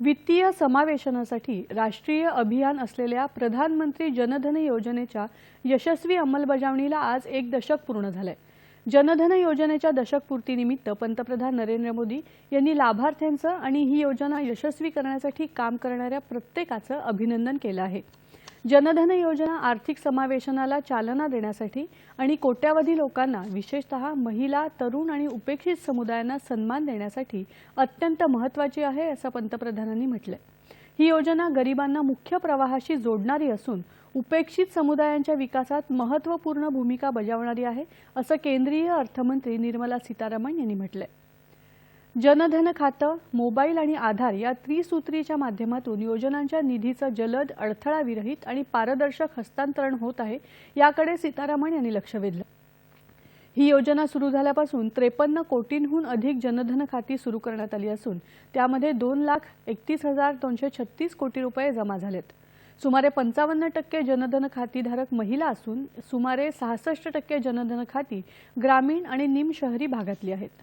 वित्तीय समावेशनासाठी राष्ट्रीय अभियान असलेल्या प्रधानमंत्री जनधन योजनेच्या यशस्वी अंमलबजावणीला आज एक दशक पूर्ण झालंय. जनधन योजनेच्या दशकपूर्तीनिमित्त पंतप्रधान नरेंद्र मोदी यांनी लाभार्थ्यांचं आणि ही योजना यशस्वी करण्यासाठी काम करणाऱ्या प्रत्येकाचं अभिनंदन केलं आहे. जनधन योजना आर्थिक समावेशनाला चालना देण्यासाठी आणि कोट्यावधी लोकांना विशेषतः महिला तरुण आणि उपेक्षित समुदायांना सन्मान देण्यासाठी अत्यंत महत्त्वाची आहे असं पंतप्रधानांनी म्हटलंय. ही योजना गरिबांना मुख्य प्रवाहाशी जोडणारी असून उपेक्षित समुदायांच्या विकासात महत्त्वपूर्ण भूमिका बजावणारी आहे असं केंद्रीय अर्थमंत्री निर्मला सीतारामन यांनी म्हटलंय. जनधन खातं मोबाईल आणि आधार या त्रिसूत्रीच्या माध्यमातून योजनांच्या निधीचं जलद अडथळाविरहित आणि पारदर्शक हस्तांतरण होत आहे याकडे सीतारामन यांनी लक्ष वेधलं. ही योजना सुरू झाल्यापासून त्रेपन्न कोटींहून अधिक जनधन खाती सुरू करण्यात आली असून त्यामध्ये दोन लाख एकतीस हजार दोनशे छत्तीस कोटी रुपये जमा झालेत. सुमारे पंचावन्न टक्के जनधन खातीधारक महिला असून सुमारे सहासष्ट टक्के जनधन खाती ग्रामीण आणि निमशहरी भागातली आहेत.